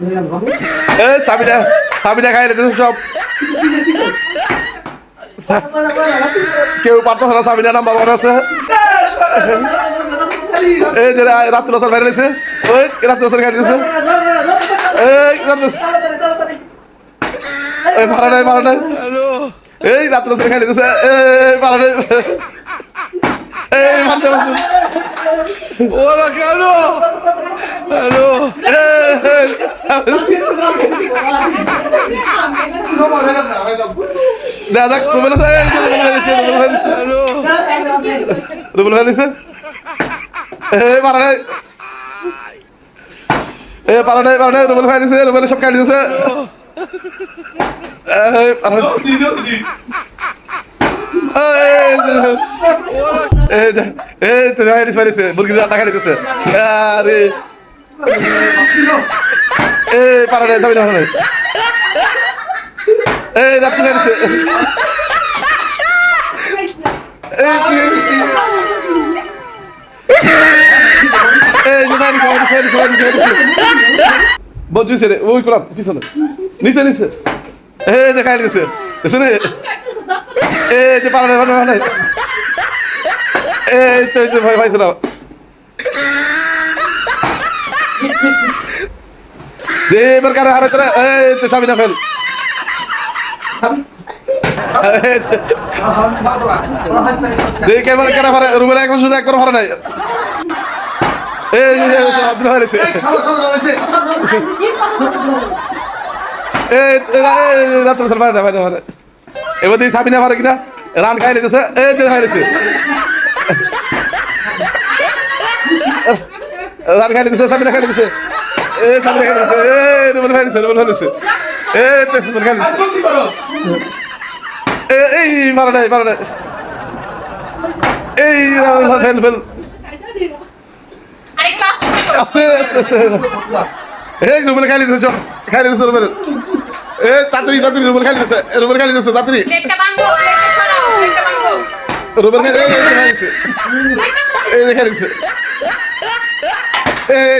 এ সাবিনা সাবিনা খাই লেগেছে সব। কেউ পারতেছে না সাবিনা নাম্বার ওয়ান আছে। এই যে রাত্রে রাত্রে বাইরে রয়েছে। ওই রাত্রে রাত্রে খাই দিয়েছে এই রাত্রে এই ভাড়া নাই ভাড়া নাই। এই রাত্রে রাত্রে খাই দিয়েছে এই ভাড়া নাই। এই মারছে ওরা কেন? হ্যালো দাদা রুবেল যে রুবেল হ্যালো পারা এ পারা নাই পারা নাই রুবেল ভাই আছে রুবেল সব খাই দিয়েছে এই তো ভাই দিছে দিছে মুরগি রান্না খাই দিতেছে আরে এই পারা নাই যাবি না ওখানে। এই রাত্রি খাই দিছে এই কি- এই যে বাইরে খাওয়া দিছে, বাইরে খাওয়া দিছে, বাইরে খাওয়া দিছে। বন্ধু নিচে রে, ওই কোলাপ, পিছনে। নিচে, নিচে। এই যে খাই দিছে। দিছে যে পালা নাই, পালা নাই, এই না। দে, এবার কারে হারাইছে রে? এই তো ফেল। দে, ক্যামেরা কারে হারায়? রুমের এখন শুধু একবার হারা নাই। এই আব্দুল হারিছে। এই রাত্রে রাত্রে বাইরে এবার দিয়ে সাবিনা পারে কিনা রান খাই লেগেছে এই খাই লেগেছে রান খাই লেগেছে সাবিনা খাই লেগেছে এই সাবিনা খাই লেগেছে এই রুবেল খাই লেগেছে রুবেল খাই লেগেছে এই তো রুবেল খাই লেগেছে এই, মারা নাই মারা নাই। এই ফেল ফেল। আস্তে আস্তে আস্তে এই রুবেল খাই লেগেছে সব খাই লেগেছে রুবেল এ, তাড়াতাড়ি তাড়াতাড়ি রুবেল খাই লেগেছে রুবেল খাই লেগেছে তাড়াতাড়ি। রুবেল খাই এই এই খাই লেগেছে Hey.